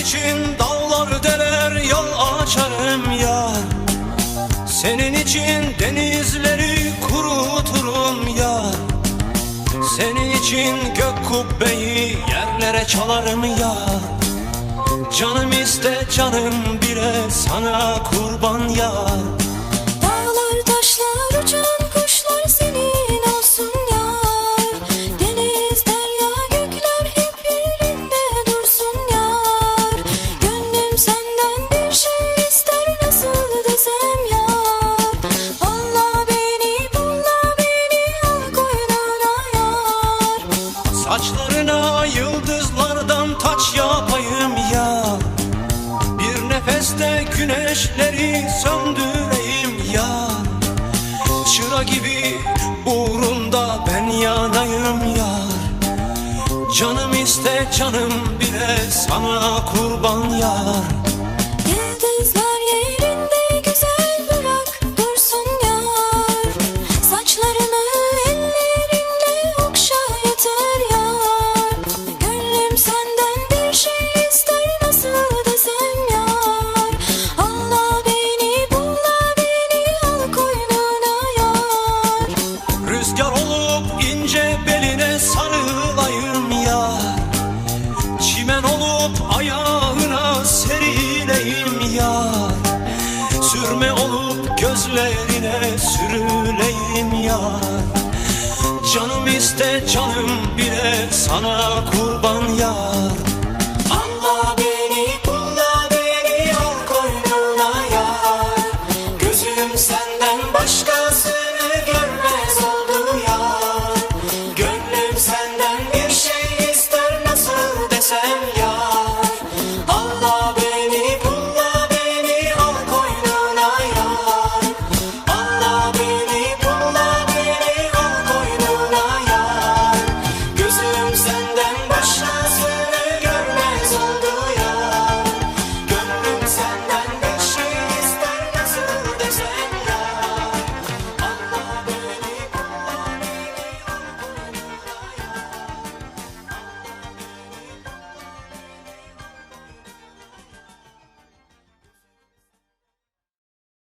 için dağlar deler yol açarım yar. Senin için denizleri kuruturum yar. Senin için gök kubbeyi yerlere çalarım yar. Canım iste canım bile sana kurban yar güneşleri söndüreyim ya. Çıra gibi uğrunda ben yanayım yar. Canım iste canım bile sana kurban yar gözlerine sürüleyim ya. Canım iste canım bile sana kurban yar